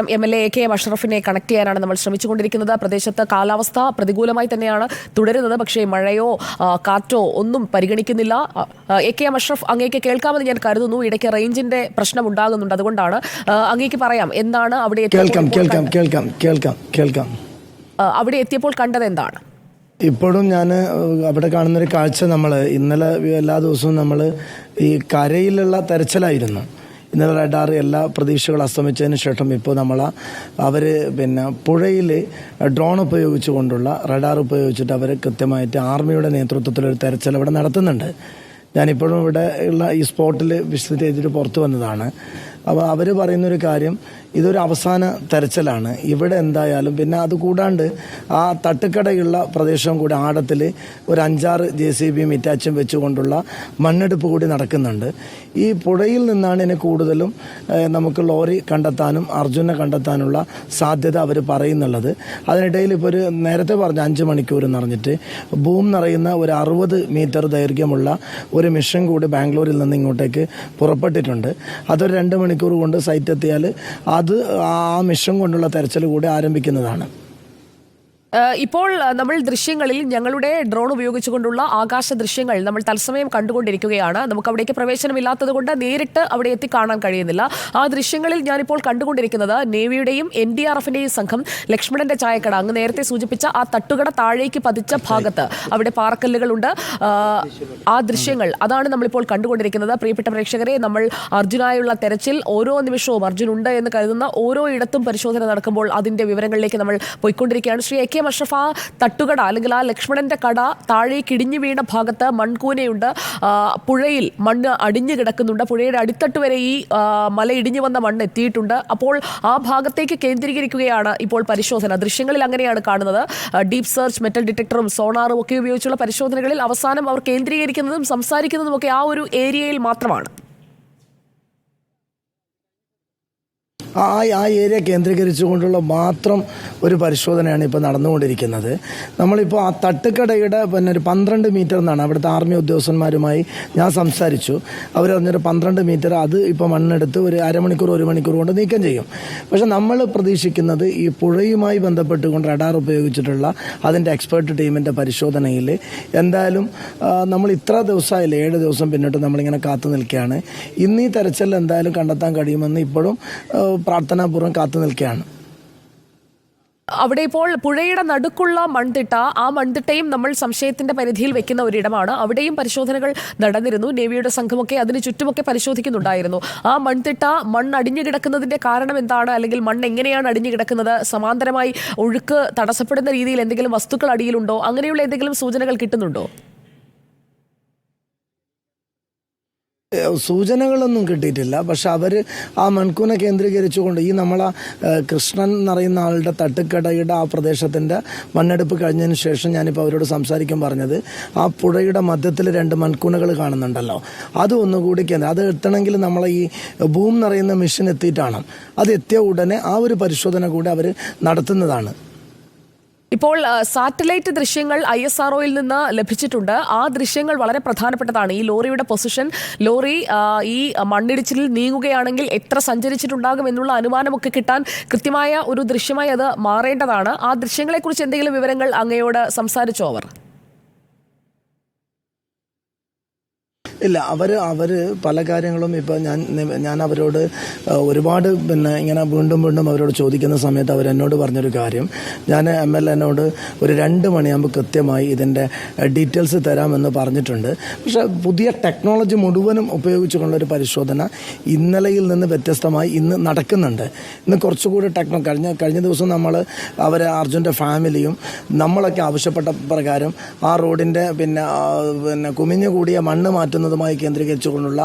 M L A K M അഷ്റഫിനെ connect ചെയ്യാനാണ് നമ്മൾ ശ്രമിച്ചുകൊണ്ടിരിക്കുന്നത്. പ്രദേശത്ത് കാലാവസ്ഥ പ്രതികൂലമായി തന്നെയാണ് തുടരുന്നത്. പക്ഷേ മഴയോ കാറ്റോ ഒന്നും പരിഗണിക്കുന്നില്ല. എ കെ എം അഷ്റഫ് അങ്ങേക്ക് കേൾക്കാമെന്ന് ഞാൻ കരുതുന്നു. ഇടയ്ക്ക് റേഞ്ചിന്റെ പ്രശ്നം ഉണ്ടാകുന്നുണ്ട്. അതുകൊണ്ടാണ് അങ്ങേക്ക് പറയാം എന്താണ് അവിടെ കേൾക്കാം കേൾക്കാം കേൾക്കാം കേൾക്കാം കേൾക്കാം. അവിടെ എത്തിയപ്പോൾ കണ്ടത് എന്താണ്? ഇപ്പോഴും ഞാൻ അവിടെ കാണുന്നൊരു കാഴ്ച നമ്മൾ ഇന്നലെ എല്ലാ ദിവസവും നമ്മൾ ഈ കരയിലുള്ള തെരച്ചിലായിരുന്നു. ഇന്നലെ റഡാർ എല്ലാ പ്രതീക്ഷകളും അസ്തമിച്ചതിന് ശേഷം ഇപ്പോൾ നമ്മൾ അവർ പിന്നെ പുഴയിൽ ഡ്രോൺ ഉപയോഗിച്ചുകൊണ്ടുള്ള റഡാർ ഉപയോഗിച്ചിട്ട് അവർ കൃത്യമായിട്ട് ആർമിയുടെ നേതൃത്വത്തിലൊരു തെരച്ചിൽ അവിടെ നടത്തുന്നുണ്ട്. ഞാനിപ്പോഴും ഇവിടെ ഉള്ള ഈ സ്പോട്ടിൽ വിസിറ്റ് ചെയ്തിട്ട് പുറത്തു വന്നതാണ്. അപ്പോൾ അവർ പറയുന്നൊരു കാര്യം ഇതൊരു അവസാന തെരച്ചിലാണ്. ഇവിടെ എന്തായാലും പിന്നെ അത് കൂടാണ്ട് ആ തട്ടുക്കടയുള്ള പ്രദേശം കൂടി ആടത്തിൽ ഒരു അഞ്ചാറ് ജെ സി ബിയും ഇറ്റാച്ചും വെച്ചുകൊണ്ടുള്ള മണ്ണെടുപ്പ് കൂടി നടക്കുന്നുണ്ട്. ഈ പുഴയിൽ നിന്നാണ് ഇനി കൂടുതലും നമുക്ക് ലോറി കണ്ടെത്താനും അർജുനെ കണ്ടെത്താനുള്ള സാധ്യത അവർ പറയുന്നുള്ളത്. അതിനിടയിൽ ഇപ്പോൾ ഒരു നേരത്തെ പറഞ്ഞ അഞ്ച് മണിക്കൂർ എന്ന് പറഞ്ഞിട്ട് ഭൂം നിറയുന്ന ഒരു അറുപത് മീറ്റർ ദൈർഘ്യമുള്ള ഒരു മിഷൻ കൂടി ബാംഗ്ലൂരിൽ നിന്ന് ഇങ്ങോട്ടേക്ക് പുറപ്പെട്ടിട്ടുണ്ട്. അതൊരു രണ്ട് മണിക്കൂർ കൊണ്ട് സൈറ്റ് എത്തിയാൽ അത് ആ മിഷൻ കൊണ്ടുള്ള തെരച്ചിൽ കൂടി ആരംഭിക്കുന്നതാണ്. ഇപ്പോൾ നമ്മൾ ദൃശ്യങ്ങളിൽ ഞങ്ങളുടെ ഡ്രോൺ ഉപയോഗിച്ചുകൊണ്ടുള്ള ആകാശ ദൃശ്യങ്ങൾ നമ്മൾ തത്സമയം കണ്ടുകൊണ്ടിരിക്കുകയാണ്. നമുക്ക് അവിടേക്ക് പ്രവേശനമില്ലാത്തത് കൊണ്ട് നേരിട്ട് അവിടെ എത്തി കാണാൻ കഴിയുന്നില്ല. ആ ദൃശ്യങ്ങളിൽ ഞാനിപ്പോൾ കണ്ടുകൊണ്ടിരിക്കുന്നത് നേവിയുടെയും എൻ ഡി ആർ എഫിന്റെയും സംഘം ലക്ഷ്മണന്റെ ചായക്കട. അങ്ങ് നേരത്തെ സൂചിപ്പിച്ച ആ തട്ടുകട താഴേക്ക് പതിച്ച ഭാഗത്ത് അവിടെ പാറക്കല്ലുകളുണ്ട്. ആ, ദൃശ്യങ്ങൾ അതാണ് നമ്മളിപ്പോൾ കണ്ടുകൊണ്ടിരിക്കുന്നത്. പ്രിയപ്പെട്ട പ്രേക്ഷകരെ നമ്മൾ അർജുനായുള്ള തെരച്ചിൽ ഓരോ നിമിഷവും അർജുൻ ഉണ്ട് എന്ന് കരുതുന്ന ഓരോ ഇടത്തും പരിശോധന നടക്കുമ്പോൾ അതിന്റെ വിവരങ്ങളിലേക്ക് നമ്മൾ പോയിക്കൊണ്ടിരിക്കുകയാണ്. ശ്രീ എ. കെ മഷഫ തട്ടുകട അല്ലെങ്കിൽ ആ ലക്ഷ്മണന്റെ കട താഴേക്ക് ഇടിഞ്ഞു വീണ ഭാഗത്ത് മൺകൂനയുണ്ട്. പുഴയിൽ മണ്ണ് അടിഞ്ഞു കിടക്കുന്നുണ്ട്. പുഴയുടെ അടിത്തട്ട് വരെ ഈ മല ഇടിഞ്ഞു വന്ന മണ്ണ് എത്തിയിട്ടുണ്ട്. അപ്പോൾ ആ ഭാഗത്തേക്ക് കേന്ദ്രീകരിക്കുകയാണ് ഇപ്പോൾ പരിശോധന. ദൃശ്യങ്ങളിൽ അങ്ങനെയാണ് കാണുന്നത്. ഡീപ് സെർച്ച് മെറ്റൽ ഡിറ്റക്ടറും സോണാറും ഒക്കെ ഉപയോഗിച്ചുള്ള പരിശോധനകളിൽ അവസാനം അവർ കേന്ദ്രീകരിക്കുന്നതും സംസാരിക്കുന്നതും ഒക്കെ ആ ഒരു ഏരിയയിൽ മാത്രമാണ്. ആ ആ ഏരിയ കേന്ദ്രീകരിച്ചുകൊണ്ടുള്ള മാത്രം ഒരു പരിശോധനയാണ് ഇപ്പോൾ നടന്നുകൊണ്ടിരിക്കുന്നത്. നമ്മളിപ്പോൾ ആ തട്ടുകടയുടെ പിന്നെ ഒരു പന്ത്രണ്ട് മീറ്റർ എന്നാണ് അവിടുത്തെ ആർമി ഉദ്യോഗസ്ഥന്മാരുമായി ഞാൻ സംസാരിച്ചു. അവർ പറഞ്ഞൊരു പന്ത്രണ്ട് മീറ്റർ അത് ഇപ്പോൾ മണ്ണെടുത്ത് ഒരു അരമണിക്കൂർ ഒരു മണിക്കൂർ കൊണ്ട് നീക്കം ചെയ്യും. പക്ഷേ നമ്മൾ പ്രതീക്ഷിക്കുന്നത് ഈ പുഴയുമായി ബന്ധപ്പെട്ടുകൊണ്ട് റഡാർ ഉപയോഗിച്ചിട്ടുള്ള അതിന്റെ എക്സ്പേർട്ട് ടീമിന്റെ പരിശോധനയിൽ എന്തായാലും നമ്മൾ ഇത്ര ദിവസമായില്ല ഏഴ് ദിവസം പിന്നിട്ട് നമ്മളിങ്ങനെ കാത്തു നിൽക്കുകയാണ്. ഇന്ന് തെരച്ചിൽ എന്തായാലും കണ്ടെത്താൻ കഴിയുമെന്ന് ഇപ്പോഴും പ്രാർത്ഥനാപൂർവം കാത്തു നിൽക്കുകയാണ്. അവിടെ ഇപ്പോൾ പുഴയുടെ നടുക്കുള്ള മൺതിട്ട ആ മൺതിട്ടയും നമ്മൾ സംശയത്തിന്റെ പരിധിയിൽ വെക്കുന്ന ഒരിടമാണ്. അവിടെയും പരിശോധനകൾ നടന്നിരുന്നു. നേവിയുടെ സംഘമൊക്കെ അതിന് ചുറ്റുമൊക്കെ പരിശോധിക്കുന്നുണ്ടായിരുന്നു. ആ മൺതിട്ട മണ്ണ് അടിഞ്ഞു കിടക്കുന്നതിന്റെ കാരണം എന്താണ്? അല്ലെങ്കിൽ മണ്ണ് എങ്ങനെയാണ് അടിഞ്ഞു കിടക്കുന്നത്? സമാന്തരമായി ഒഴുക്ക് തടസ്സപ്പെടുന്ന രീതിയിൽ എന്തെങ്കിലും വസ്തുക്കൾ അടിയിലുണ്ടോ? അങ്ങനെയുള്ള എന്തെങ്കിലും സൂചനകൾ കിട്ടുന്നുണ്ടോ? സൂചനകളൊന്നും കിട്ടിയിട്ടില്ല. പക്ഷെ അവർ ആ മൺകൂന കേന്ദ്രീകരിച്ചുകൊണ്ട് ഈ നമ്മളെ കൃഷ്ണൻ എന്നറിയുന്ന ആളുടെ തട്ടുക്കടയുടെ ആ പ്രദേശത്തിന്റെ മണ്ണെടുപ്പ് കഴിഞ്ഞതിന് ശേഷം ഞാനിപ്പോൾ അവരോട് സംസാരിക്കാൻ പറഞ്ഞത് ആ പുഴയുടെ മധ്യത്തിൽ രണ്ട് മൺകൂനകൾ കാണുന്നുണ്ടല്ലോ. അത് ഒന്നുകൂടി കേന്ദ്രം അത് എത്തണമെങ്കിൽ നമ്മളെ ഈ ഭൂം നിറയുന്ന മിഷൻ എത്തിയിട്ടാണ്. അത് എത്തിയ ഉടനെ ആ ഒരു പരിശോധന കൂടി അവർ നടത്തുന്നതാണ്. ഇപ്പോൾ സാറ്റലൈറ്റ് ദൃശ്യങ്ങൾ ഐ എസ് ആർ ഒയിൽ നിന്ന് ലഭിച്ചിട്ടുണ്ട്. ആ ദൃശ്യങ്ങൾ വളരെ പ്രധാനപ്പെട്ടതാണ്. ഈ ലോറിയുടെ പൊസിഷൻ ലോറി ഈ മണ്ണിടിച്ചിലിൽ നീങ്ങുകയാണെങ്കിൽ എത്ര സഞ്ചരിച്ചിട്ടുണ്ടാകും എന്നുള്ള അനുമാനമൊക്കെ കിട്ടാൻ കൃത്യമായ ഒരു ദൃശ്യമായി അത് മാറേണ്ടതാണ്. ആ ദൃശ്യങ്ങളെക്കുറിച്ച് എന്തെങ്കിലും വിവരങ്ങൾ അങ്ങയോട് സംസാരിച്ചോ അവർ? ഇല്ല അവർ അവർ പല കാര്യങ്ങളും ഇപ്പോൾ ഞാൻ ഞാൻ അവരോട് ഒരുപാട് പിന്നെ ഇങ്ങനെ വീണ്ടും വീണ്ടും അവരോട് ചോദിക്കുന്ന സമയത്ത് അവർ എന്നോട് പറഞ്ഞൊരു കാര്യം. ഞാൻ എം എൽ എന്നോട് ഒരു രണ്ട് മണിയാകുമ്പോൾ കൃത്യമായി ഇതിന്റെ ഡീറ്റെയിൽസ് തരാമെന്ന് പറഞ്ഞിട്ടുണ്ട്. പക്ഷേ പുതിയ ടെക്നോളജി മുഴുവനും ഉപയോഗിച്ചുകൊണ്ടൊരു പരിശോധന ഇന്നലെയിൽ നിന്ന് വ്യത്യസ്തമായി ഇന്ന് നടക്കുന്നുണ്ട്. ഇന്ന് കുറച്ചുകൂടി ടെക്നോ കഴിഞ്ഞ കഴിഞ്ഞ ദിവസം നമ്മൾ അവരെ അർജുന്റെ ഫാമിലിയും നമ്മളൊക്കെ ആവശ്യപ്പെട്ട പ്രകാരം ആ റോഡിന്റെ പിന്നെ പിന്നെ കുമിഞ്ഞു കൂടിയ മണ്ണ് മാറ്റുന്നതുമായി കേന്ദ്രീകരിച്ചുകൊണ്ടുള്ള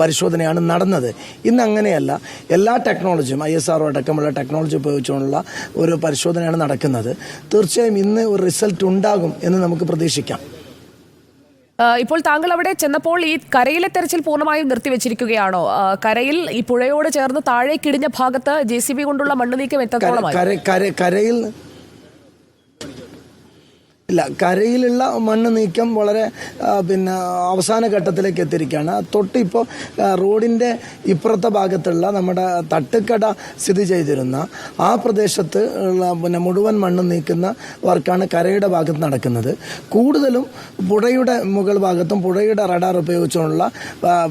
പരിശോധനയാണ് നടന്നത്. ഇന്ന് അങ്ങനെയല്ല എല്ലാ ടെക്നോളജിയും ഐ എസ് ആർ അടക്കമുള്ള ടെക്നോളജി ഉപയോഗിച്ചുകൊണ്ടുള്ള ഒരു പരിശോധനയാണ് നടക്കുന്നത്. തീർച്ചയായും ഇന്ന് ഒരു റിസൾട്ട് ഉണ്ടാകും എന്ന് നമുക്ക് പ്രതീക്ഷിക്കാം. ഇപ്പോൾ താങ്കൾ അവിടെ ചെന്നപ്പോൾ ഈ കരയിലെ തെരച്ചിൽ പൂർണമായും നിർത്തിവെച്ചിരിക്കുകയാണോ? കരയിൽ ഈ പുഴയോട് ചേർന്ന് താഴേക്കിടിഞ്ഞ ഭാഗത്ത് ജെ സി ബി കൊണ്ടുള്ള മണ്ണ് നീക്കം എത്രത്തോളമായി? കര- കര- കരയിൽ ഇല്ല കരയിലുള്ള മണ്ണ് നീക്കം വളരെ പിന്നെ അവസാന ഘട്ടത്തിലേക്ക് എത്തിയിരിക്കുകയാണ്. തൊട്ട് ഇപ്പോൾ റോഡിന്റെ ഇപ്പുറത്തെ ഭാഗത്തുള്ള നമ്മുടെ തട്ടുക്കട സ്ഥിതി ചെയ്തിരുന്ന ആ പ്രദേശത്ത് ഉള്ള പിന്നെ മുഴുവൻ മണ്ണ് നീക്കുന്ന വർക്കാണ് കരയുടെ ഭാഗത്ത് നടക്കുന്നത്. കൂടുതലും പുഴയുടെ മുകൾ ഭാഗത്തും പുഴയുടെ റഡാർ ഉപയോഗിച്ചുകൊണ്ടുള്ള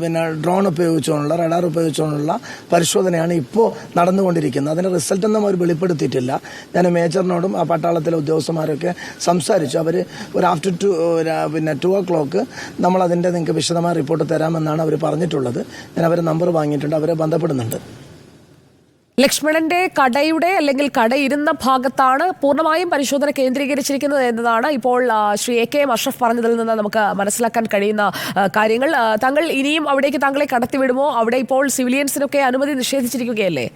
പിന്നെ ഡ്രോൺ ഉപയോഗിച്ചുകൊണ്ടുള്ള റഡാർ ഉപയോഗിച്ചുകൊണ്ടുള്ള പരിശോധനയാണ് ഇപ്പോൾ നടന്നുകൊണ്ടിരിക്കുന്നത്. അതിന്റെ റിസൾട്ടൊന്നും അവർ വെളിപ്പെടുത്തിയിട്ടില്ല. ഞാൻ മേജറിനോടും ആ പട്ടാളത്തിലെ ഉദ്യോഗസ്ഥന്മാരൊക്കെ സംസാരിച്ചു. അവർ ഒരു ആഫ്റ്റർ ടു പിന്നെ ടു ഓ ക്ലോക്ക് നമ്മളതിന്റെ നിങ്ങൾക്ക് വിശദമായ റിപ്പോർട്ട് തരാമെന്നാണ് അവർ പറഞ്ഞിട്ടുള്ളത്. ഞാൻ അവരെ നമ്പർ വാങ്ങിയിട്ടുണ്ട്. അവരെ ബന്ധപ്പെടുന്നുണ്ട്. ലക്ഷ്മണന്റെ കടയുടെ അല്ലെങ്കിൽ കടയിരുന്ന ഭാഗത്താണ് പൂർണമായും പരിശോധന കേന്ദ്രീകരിച്ചിരിക്കുന്നത് എന്നതാണ് ഇപ്പോൾ Shri A K M Ashraf പറഞ്ഞതിൽ നിന്ന് നമുക്ക് മനസ്സിലാക്കാൻ കഴിയുന്ന കാര്യങ്ങൾ. താങ്കൾ ഇനിയും അവിടേക്ക് താങ്കളെ കടത്തിവിടുമോ? അവിടെ ഇപ്പോൾ സിവിലിയൻസിനൊക്കെ അനുമതി നിഷേധിച്ചിരിക്കുകയല്ലേ?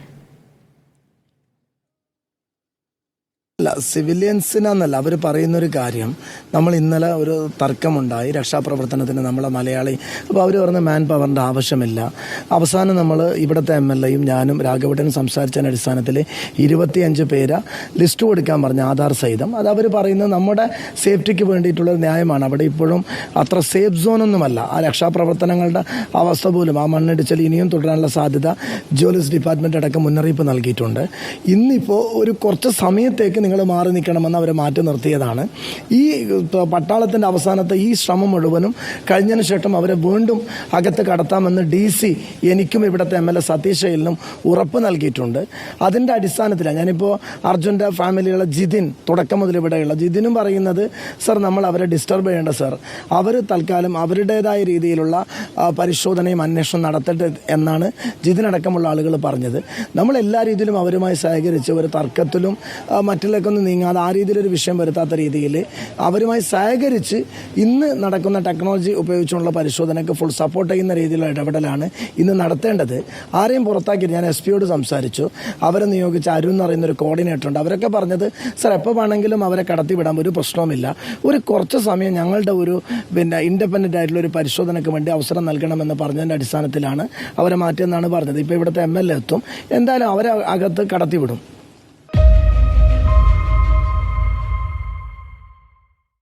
അല്ല സിവിലിയൻസിനെന്നല്ല അവർ പറയുന്നൊരു കാര്യം. നമ്മൾ ഇന്നലെ ഒരു തർക്കമുണ്ടായി രക്ഷാപ്രവർത്തനത്തിന് നമ്മളെ മലയാളി. അപ്പോൾ അവർ പറഞ്ഞ മാൻ പവറിന്റെ ആവശ്യമില്ല. അവസാനം നമ്മൾ ഇവിടുത്തെ എം എൽ എയും ഞാനും രാഘവട്ടനും സംസാരിച്ചതിന്റെ അടിസ്ഥാനത്തിൽ ഇരുപത്തിയഞ്ച് പേര് ലിസ്റ്റ് കൊടുക്കാൻ പറഞ്ഞു ആധാർ സഹിതം. അത് അവർ പറയുന്നത് നമ്മുടെ സേഫ്റ്റിക്ക് വേണ്ടിയിട്ടുള്ള ന്യായമാണ്. അവിടെ ഇപ്പോഴും അത്ര സേഫ് സോണൊന്നുമല്ല ആ രക്ഷാപ്രവർത്തനങ്ങളുടെ അവസ്ഥ പോലും ആ മണ്ണിടിച്ചൽ ഇനിയും തുടരാനുള്ള സാധ്യത ജോലിസ് ഡിപ്പാർട്ട്മെന്റ് അടക്കം മുന്നറിയിപ്പ് നൽകിയിട്ടുണ്ട്. ഇന്നിപ്പോൾ ഒരു കുറച്ച് സമയത്തേക്ക് നിങ്ങൾ മാറി നിൽക്കണമെന്ന് അവരെ മാറ്റി നിർത്തിയതാണ്. ഈ പട്ടാളത്തിന്റെ അവസാനത്തെ ഈ ശ്രമം മുഴുവനും കഴിഞ്ഞതിന് ശേഷം അവരെ വീണ്ടും അകത്ത് കടത്താമെന്ന് ഡി സി എനിക്കും ഇവിടുത്തെ എം എൽ എ സതീഷ് അയ്യലിനും ഉറപ്പ് നൽകിയിട്ടുണ്ട്. അതിന്റെ അടിസ്ഥാനത്തിലാണ് ഞാനിപ്പോൾ അർജുന്റെ ഫാമിലിയുള്ള ജിതിൻ തുടക്കം മുതൽ ഇവിടെയുള്ള ജിതിനും പറയുന്നത് സർ നമ്മൾ അവരെ ഡിസ്റ്റർബ് ചെയ്യേണ്ട സർ. അവർ തൽക്കാലം അവരുടേതായ രീതിയിലുള്ള പരിശോധനയും അന്വേഷണം നടത്തട്ടെ എന്നാണ് ജിതിനടക്കമുള്ള ആളുകൾ പറഞ്ഞത്. നമ്മൾ എല്ലാ രീതിയിലും അവരുമായി സഹകരിച്ച് ഒരു തർക്കത്തിലും ആ, മറ്റിലേക്കൊന്നും നീങ്ങാതെ ആ രീതിയിലൊരു വിഷയം വരുത്താത്ത രീതിയിൽ അവരുമായി സഹകരിച്ച് ഇന്ന് നടക്കുന്ന ടെക്നോളജി ഉപയോഗിച്ചുള്ള പരിശോധനയ്ക്ക് ഫുൾ സപ്പോർട്ട് ചെയ്യുന്ന രീതിയിലുള്ള ഇടപെടലാണ് ഇന്ന് നടത്തേണ്ടത്. ആരെയും പുറത്താക്കി ഞാൻ എസ് പിയോട് സംസാരിച്ചു. അവരെ നിയോഗിച്ച അരുൺ എന്ന് പറയുന്ന ഒരു കോർഡിനേറ്റർ ഉണ്ട്. അവരൊക്കെ പറഞ്ഞത് സർ എപ്പോൾ വേണമെങ്കിലും അവരെ കടത്തിവിടാൻ ഒരു പ്രശ്നവുമില്ല. ഒരു കുറച്ച് സമയം ഞങ്ങളുടെ ഒരു പിന്നെ ഇൻഡിപെൻഡന്റ് ആയിട്ടുള്ള ഒരു പരിശോധനയ്ക്ക് വേണ്ടി അവസരം നൽകണമെന്ന് പറഞ്ഞതിന്റെ അടിസ്ഥാനത്തിലാണ് അവരെ മാറ്റിയെന്നാണ് പറഞ്ഞത്. ഇപ്പോൾ ഇവിടുത്തെ എം എൽ എ എത്തും. എന്തായാലും അവരെ അകത്ത് കടത്തിവിടും.